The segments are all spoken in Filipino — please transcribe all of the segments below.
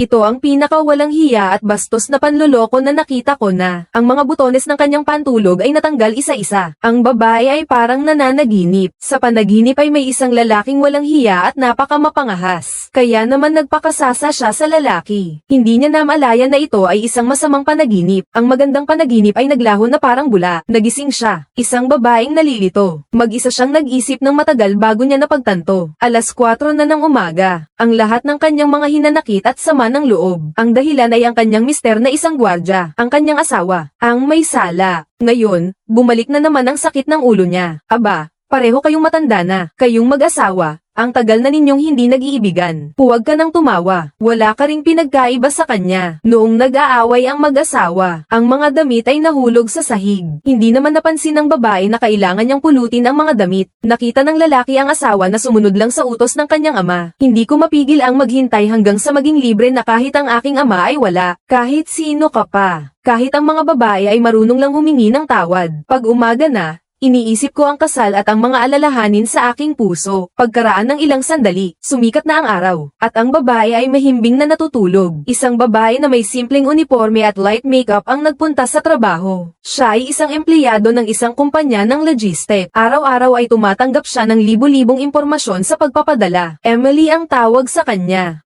Ito ang pinakawalang hiya at bastos na panloloko na nakita ko na. Ang mga butones ng kanyang pantulog ay natanggal isa-isa. Ang babae ay parang nananaginip. Sa panaginip ay may isang lalaking walang hiya at napakamapangahas. Kaya naman nagpakasasa siya sa lalaki. Hindi niya namalayan na ito ay isang masamang panaginip. Ang magandang panaginip ay naglaho na parang bula. Nagising siya. Isang babaeng nalilito. Mag-isa siyang nag-isip ng matagal bago niya napagtanto. Alas 4 na ng umaga. Ang lahat ng kanyang mga hinanakit at sama ng loob. Ang dahilan ay ang kanyang mister na isang gwardya. Ang kanyang asawa. Ang may sala. Ngayon, bumalik na naman ang sakit ng ulo niya. Aba, pareho kayong matanda na. Kayong mag-asawa. Ang tagal na ninyong hindi nag-iibigan. Huwag ka nang tumawa. Wala ka ring pinagkaiba sa kanya. Noong nag-aaway ang mag-asawa, ang mga damit ay nahulog sa sahig. Hindi naman napansin ng babae na kailangan niyang pulutin ang mga damit. Nakita ng lalaki ang asawa na sumunod lang sa utos ng kanyang ama. Hindi ko mapigil ang maghintay hanggang sa maging libre na kahit ang aking ama ay wala. Kahit sino ka pa. Kahit ang mga babae ay marunong lang humingi ng tawad. Pag umaga na, Iniisip ko ang kasal at ang mga alalahanin sa aking puso. Pagkaraan ng ilang sandali, sumikat na ang araw, at ang babae ay mahimbing na natutulog. Isang babae na may simpleng uniforme at light makeup ang nagpunta sa trabaho. Siya ay isang empleyado ng isang kumpanya ng logistic. Araw-araw ay tumatanggap siya ng libu-libong impormasyon sa pagpapadala. Emily ang tawag sa kanya.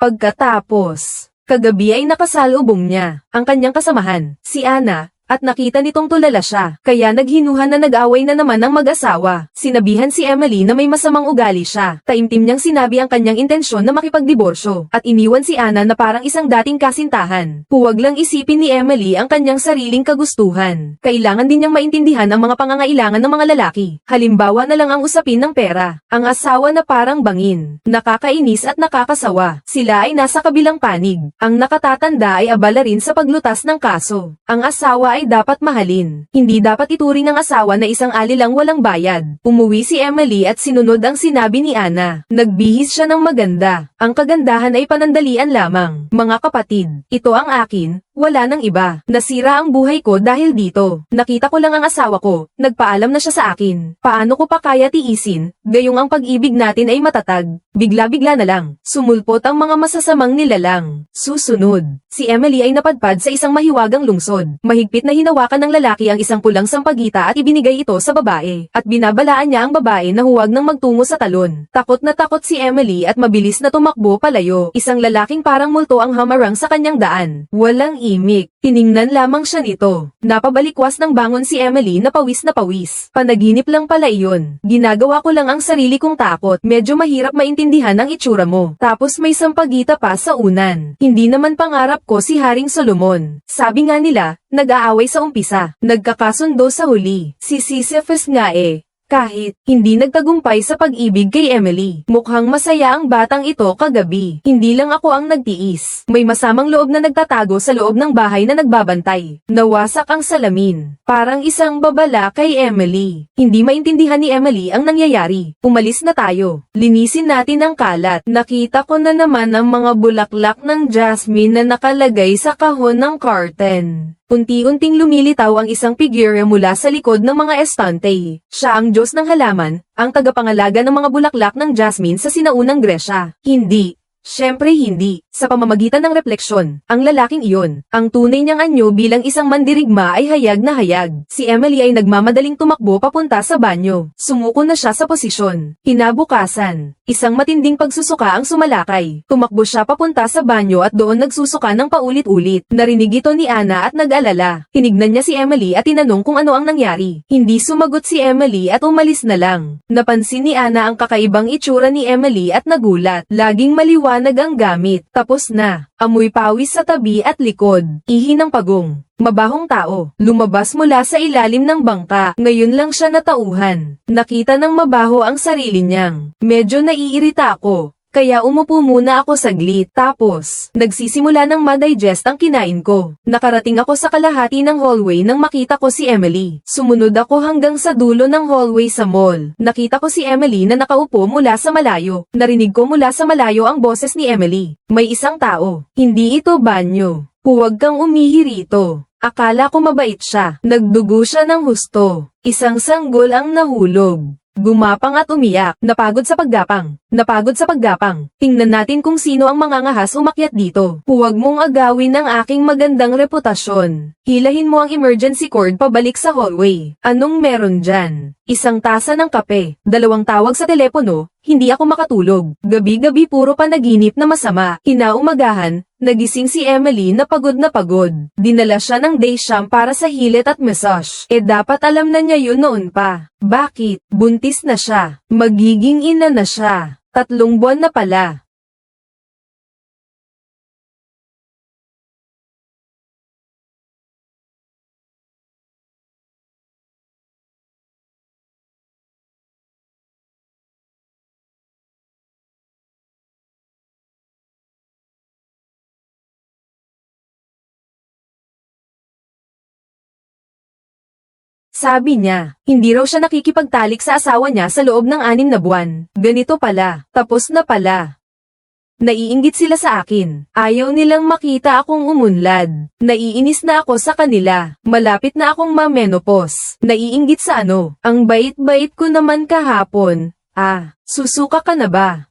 Pagkatapos, kagabi ay nakasalubong niya, ang kanyang kasamahan, si Ana, at nakita nitong tulala siya, kaya naghinuhan na nag-away na naman ang mag-asawa. Sinabihan si Emily na may masamang ugali siya. Taimtim niyang sinabi ang kanyang intensyon na makipagdiborsyo, at iniwan si Ana na parang isang dating kasintahan. Huwag lang isipin ni Emily ang kanyang sariling kagustuhan. Kailangan din niyang maintindihan ang mga pangangailangan ng mga lalaki. Halimbawa na lang ang usapin ng pera. Ang asawa na parang bangin, nakakainis at nakakasawa. Sila ay nasa kabilang panig. Ang nakatatanda ay abala rin sa paglutas ng kaso. Ang asawa ay dapat mahalin. Hindi dapat ituring ng asawa na isang alilang walang bayad. Umuwi si Emily at sinunod ang sinabi ni Ana. Nagbihis siya ng maganda. Ang kagandahan ay panandalian lamang. Mga kapatid, ito ang akin, wala nang iba. Nasira ang buhay ko dahil dito. Nakita ko lang ang asawa ko, nagpaalam na siya sa akin. Paano ko pa kaya tiisin, gayong ang pag-ibig natin ay matatag. Bigla-bigla na lang, sumulpot ang mga masasamang nilalang. Susunod, si Emily ay napadpad sa isang mahiwagang lungsod. Mahigpit na hinawakan ng lalaki ang isang pulang sampagita at ibinigay ito sa babae. At binabalaan niya ang babae na huwag nang magtungo sa talon. Takot na takot si Emily at mabilis na tumakbo palayo. Isang lalaking parang multo ang hamarang sa kanyang daan. Walang imik. Tiningnan lamang siya nito. Napabalikwas ng bangon si Emily na pawis na pawis. Panaginip lang pala iyon. Ginagawa ko lang ang sarili kong takot. Medyo mahirap maintindihan ang itsura mo. Tapos may sampagita pa sa unan. Hindi naman pangarap ko si Haring Solomon. Sabi nga nila, nag-aaway sa umpisa. Nagkakasundo sa huli. Si Sisyphus nga eh. Kahit, hindi nagtagumpay sa pag-ibig kay Emily. Mukhang masaya ang batang ito kagabi. Hindi lang ako ang nagtiis. May masamang loob na nagtatago sa loob ng bahay na nagbabantay. Nawasak ang salamin. Parang isang babala kay Emily. Hindi maintindihan ni Emily ang nangyayari. Umalis na tayo. Linisin natin ang kalat. Nakita ko na naman ang mga bulaklak ng jasmine na nakalagay sa kahon ng curtain. Unti-unting lumilitaw ang isang figure mula sa likod ng mga estante. Siya ang Diyos ng halaman, ang tagapangalaga ng mga bulaklak ng jasmine sa sinaunang Gresya. Hindi. Siyempre hindi. Sa pamamagitan ng refleksyon, ang lalaking iyon, ang tunay niyang anyo bilang isang mandirigma ay hayag na hayag. Si Emily ay nagmamadaling tumakbo papunta sa banyo. Sumuko na siya sa posisyon. Kinabukasan, isang matinding pagsusuka ang sumalakay. Tumakbo siya papunta sa banyo at doon nagsusuka ng paulit-ulit. Narinig ito ni Ana at nag-alala. Tinignan niya si Emily at tinanong kung ano ang nangyari. Hindi sumagot si Emily at umalis na lang. Napansin ni Ana ang kakaibang itsura ni Emily at nagulat. Laging maliwanag ang gamit. Tapos na. Amoy pawis sa tabi at likod. Ihi ng pagong. Mabahong tao. Lumabas mula sa ilalim ng bangka. Ngayon lang siya natauhan. Nakita ng mabaho ang sarili niyang. Medyo naiirita ako. Kaya umupo muna ako saglit. Tapos, nagsisimula ng madigest ang kinain ko. Nakarating ako sa kalahati ng hallway nang makita ko si Emily. Sumunod ako hanggang sa dulo ng hallway sa mall. Nakita ko si Emily na nakaupo mula sa malayo. Narinig ko mula sa malayo ang boses ni Emily. May isang tao. Hindi ito banyo. Huwag kang umihi rito. Akala ko mabait siya. Nagdugo siya ng husto. Isang sanggol ang nahulog. Gumapang at umiyak, napagod sa paggapang, napagod sa paggapang. Tingnan natin kung sino ang mga ngahas umakyat dito. Huwag mong agawin ang aking magandang reputasyon. Hilahin mo ang emergency cord pabalik sa hallway. Anong meron dyan? Isang tasa ng kape, dalawang tawag sa telepono, hindi ako makatulog. Gabi-gabi puro panaginip na masama. Kinaumagahan, nagising si Emily na pagod na pagod. Dinala siya ng day sham para sa hilit at massage. E dapat alam na niya yun noon pa. Bakit? Buntis na siya. Magiging ina na siya. Tatlong buwan na pala. Sabi niya, hindi raw siya nakikipagtalik sa asawa niya sa loob ng anim na buwan. Ganito pala, tapos na pala. Naiinggit sila sa akin. Ayaw nilang makita akong umunlad. Naiinis na ako sa kanila. Malapit na akong ma-menopause. Naiinggit sa ano? Ang bait-bait ko naman kahapon. Ah, susuka ka na ba?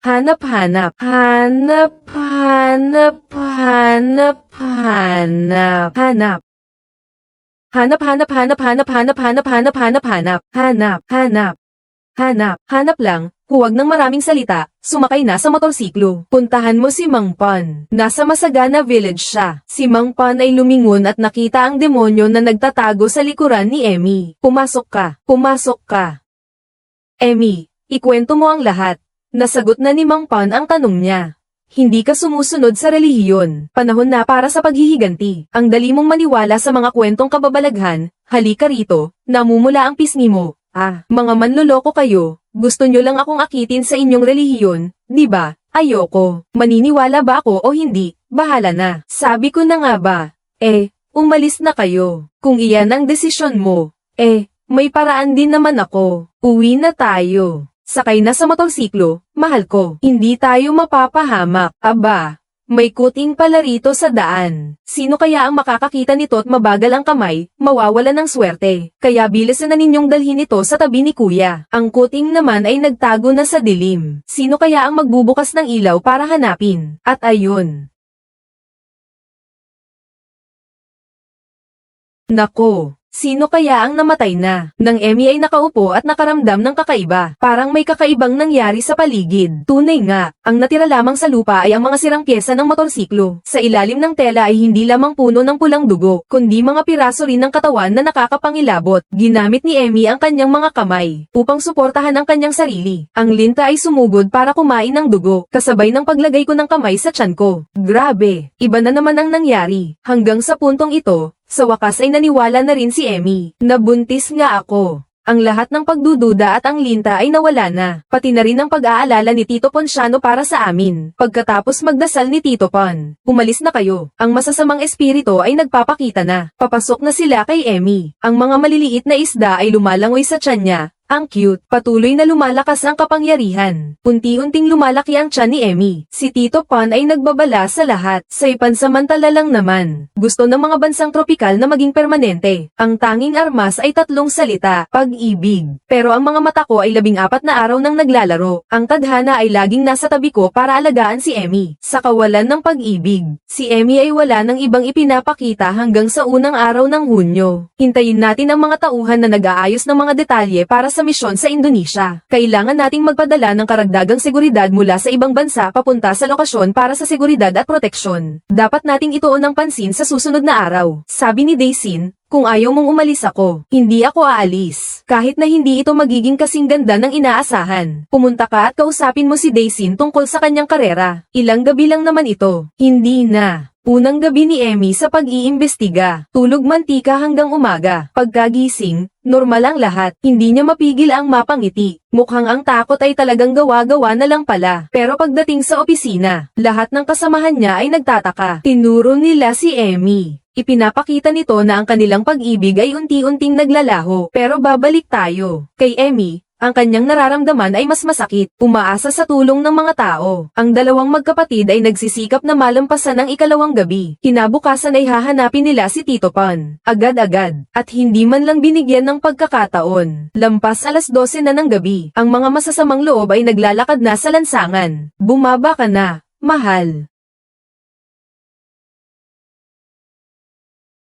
Hanap-hanap. Hanap-hanap. Hanap. Hanap-hanap, hanap-hanap, hanap-hanap, hanap-hanap, hanap, hanap, hanap. Hanap, hanap lang, huwag ng maraming salita, sumakay na sa motorsiklo. Puntahan mo si Mang Pan. Nasa Masagana Village siya. Si Mang Pan ay lumingon at nakita ang demonyo na nagtatago sa likuran ni Emmy. Pumasok ka, pumasok ka. Emmy, ikwento mo ang lahat. Nasagot na ni Mang Pan ang tanong niya. Hindi ka sumusunod sa relihiyon. Panahon na para sa paghihiganti. Ang dali mong maniwala sa mga kwentong kababalaghan. Halika rito, namumula ang pisngi mo. Ah, mga manloloko kayo. Gusto nyo lang akong akitin sa inyong relihiyon, di ba? Ayoko. Maniniwala ba ako o hindi? Bahala na. Sabi ko na nga ba? Eh, umalis na kayo. Kung iyan ang desisyon mo, eh, may paraan din naman ako. Uwi na tayo. Sakay na sa motorsiklo, mahal ko. Hindi tayo mapapahamak. Aba, may kuting pala rito sa daan. Sino kaya ang makakakita nito at mabagal ang kamay, mawawala ng swerte. Kaya bilisan na ninyong dalhin ito sa tabi ni kuya. Ang kuting naman ay nagtago na sa dilim. Sino kaya ang magbubukas ng ilaw para hanapin? At ayun. Nako, Sino kaya ang namatay na? Nang Emmy ay nakaupo at nakaramdam ng kakaiba. Parang may kakaibang nangyari sa paligid. Tunay nga, ang natira lamang sa lupa ay ang mga sirang pyesa ng motorsiklo. Sa ilalim ng tela ay hindi lamang puno ng pulang dugo, kundi mga piraso rin ng katawan na nakakapangilabot. Ginamit ni Emmy ang kanyang mga kamay upang suportahan ang kanyang sarili. Ang linta ay sumugod para kumain ng dugo, kasabay ng paglagay ko ng kamay sa tiyan ko. Grabe, iba na naman ang nangyari. Hanggang sa puntong ito, sa wakas ay naniwala na rin si Emmy. Nabuntis nga ako. Ang lahat ng pagdududa at ang linta ay nawala na, pati na rin ang pag-aalala ni Tito Ponciano para sa amin. Pagkatapos magdasal ni Tito Pon, umalis na kayo. Ang masasamang espiritu ay nagpapakita na. Papasok na sila kay Emmy. Ang mga maliliit na isda ay lumalangoy sa tiyan niya, Ang cute, patuloy na lumalakas ang kapangyarihan. Unti-unting lumalaki ang tiyan ni Emmy. Si Tito Pon ay nagbabala sa lahat. Sa ipansamantala lang naman. Gusto ng mga bansang tropikal na maging permanente. Ang tanging armas ay tatlong salita, pag-ibig. Pero ang mga mata ko ay labing apat na araw nang naglalaro. Ang tadhana ay laging nasa tabi ko para alagaan si Emmy. Sa kawalan ng pag-ibig, si Emmy ay wala ng ibang ipinapakita hanggang sa unang araw ng Hunyo. Hintayin natin ang mga tauhan na nag-aayos ng mga detalye para sa misyon sa Indonesia. Kailangan nating magpadala ng karagdagang seguridad mula sa ibang bansa papunta sa lokasyon para sa seguridad at proteksyon. Dapat nating ituon ng pansin sa susunod na araw. Sabi ni Daisin, kung ayaw mong umalis ako, hindi ako aalis. Kahit na hindi ito magiging kasing ganda ng inaasahan. Pumunta ka at kausapin mo si Daisin tungkol sa kanyang karera. Ilang gabi lang naman ito. Hindi na. Unang gabi ni Emmy sa pag-iimbestiga. Tulog mantika hanggang umaga. Pagkagising, normal ang lahat. Hindi niya mapigil ang mapangiti. Mukhang ang takot ay talagang gawa-gawa na lang pala. Pero pagdating sa opisina, lahat ng kasamahan niya ay nagtataka. Tinuro nila si Emmy. Ipinapakita nito na ang kanilang pag-ibig ay unti-unting naglalaho. Pero babalik tayo. Kay Emmy, ang kanyang nararamdaman ay mas masakit, umaasa sa tulong ng mga tao. Ang dalawang magkapatid ay nagsisikap na malampasan ang ikalawang gabi. Kinabukasan ay hahanapin nila si Tito Pan. Agad-agad, at hindi man lang binigyan ng pagkakataon. Lampas alas 12 na ng gabi, ang mga masasamang loob ay naglalakad na sa lansangan. Bumaba ka na, mahal.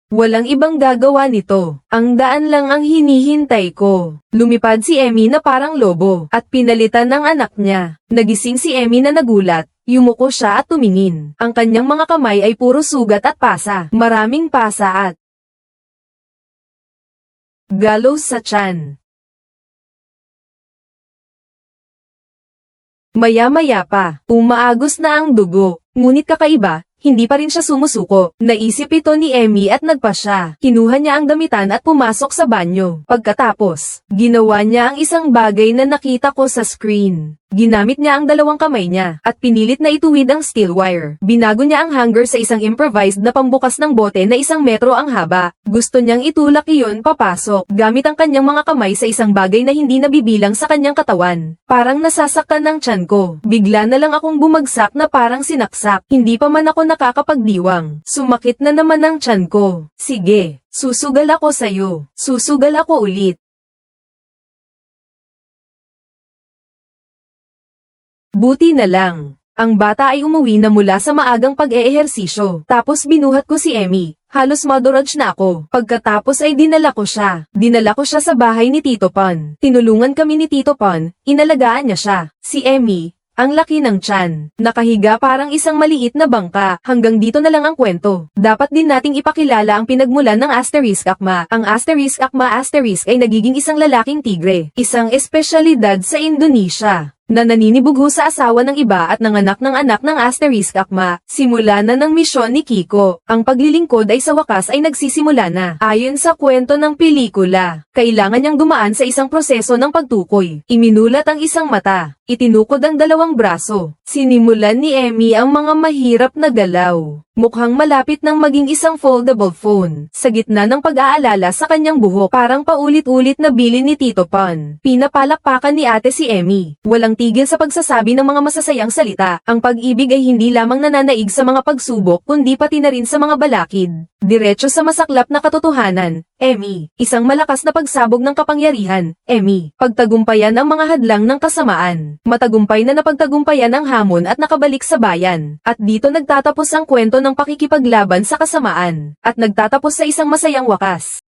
Walang ibang gagawa nito. Ang daan lang ang hinihintay ko. Lumipad si Emmy na parang lobo, at pinalitan ng anak niya. Nagising si Emmy na nagulat. Yumuko siya at tumingin. Ang kanyang mga kamay ay puro sugat at pasa. Maraming pasa at galos sa tiyan. Maya-maya pa, umaagos na ang dugo. Ngunit kakaiba, hindi pa rin siya sumusuko. Naisip ito ni Emmy at nagpa siya. Kinuha niya ang damitan at pumasok sa banyo. Pagkatapos, ginawa niya ang isang bagay na nakita ko sa screen. Ginamit niya ang dalawang kamay niya, at pinilit na ituwid ang steel wire. Binago niya ang hanger sa isang improvised na pambukas ng bote na isang metro ang haba. Gusto niyang itulak iyon papasok, gamit ang kanyang mga kamay sa isang bagay na hindi nabibilang sa kanyang katawan. Parang nasasaktan ng tiyan ko. Bigla na lang akong bumagsak na parang sinaksak. Hindi pa man ako nakakapagdiwang. Sumakit na naman ang tiyan ko. Sige, susugal ako sa'yo. Susugal ako ulit. Buti na lang. Ang bata ay umuwi na mula sa maagang pag-eehersisyo. Tapos binuhat ko si Emmy. Halos madurage na ako. Pagkatapos ay dinala ko siya. Dinala ko siya sa bahay ni Tito Pon. Tinulungan kami ni Tito Pon. Inalagaan niya siya. Si Emmy, ang laki ng tiyan. Nakahiga parang isang maliit na bangka. Hanggang dito na lang ang kwento. Dapat din nating ipakilala ang pinagmulan ng asterisk akma. Ang asterisk akma asterisk ay nagiging isang lalaking tigre. Isang espesyalidad sa Indonesia na naninibugho sa asawa ng iba at nanganak ng anak ng asterisk akma. Simula na ng misyon ni Kiko. Ang paglilingkod ay sa wakas ay nagsisimula na. Ayon sa kwento ng pelikula, kailangan niyang dumaan sa isang proseso ng pagtukoy. Iminulat ang isang mata. Itinukod ang dalawang braso. Sinimulan ni Emmy ang mga mahirap na galaw. Mukhang malapit ng maging isang foldable phone. Sa gitna ng pag-aalala sa kanyang buhok, parang paulit-ulit na bilin ni Tito Pan. Pinapalakpakan ni ate si Emmy. Walang tigil sa pagsasabi ng mga masasayang salita. Ang pag-ibig ay hindi lamang nananaig sa mga pagsubok kundi pati na rin sa mga balakid. Diretso sa masaklap na katotohanan. Emmy, isang malakas na pagsabog ng kapangyarihan. Emmy, pagtagumpayan ang mga hadlang ng kasamaan. Matagumpay na napagtagumpayan ang hamon at nakabalik sa bayan. At dito nagtatapos ang kwento ng pakikipaglaban sa kasamaan. At nagtatapos sa isang masayang wakas.